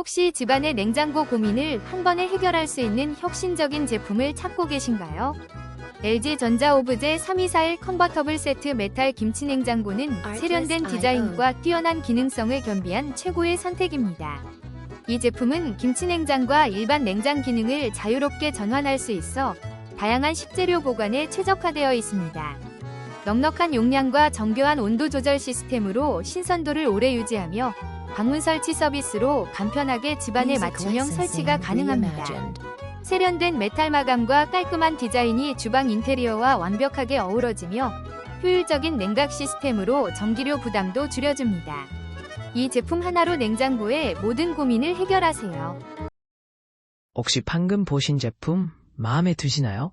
혹시 집안의 냉장고 고민을 한 번에 해결할 수 있는 혁신적인 제품을 찾고 계신가요? LG전자 오브제 3241 컨버터블 세트 메탈 김치 냉장고는 세련된 디자인과 뛰어난 기능성을 겸비한 최고의 선택입니다. 이 제품은 김치 냉장과 일반 냉장 기능을 자유롭게 전환할 수 있어 다양한 식재료 보관에 최적화되어 있습니다. 넉넉한 용량과 정교한 온도 조절 시스템으로 신선도를 오래 유지하며 방문 설치 서비스로 간편하게 집안에 맞춤형 설치가 가능합니다. 세련된 메탈 마감과 깔끔한 디자인이 주방 인테리어와 완벽하게 어우러지며 효율적인 냉각 시스템으로 전기료 부담도 줄여줍니다. 이 제품 하나로 냉장고의 모든 고민을 해결하세요. 혹시 방금 보신 제품 마음에 드시나요?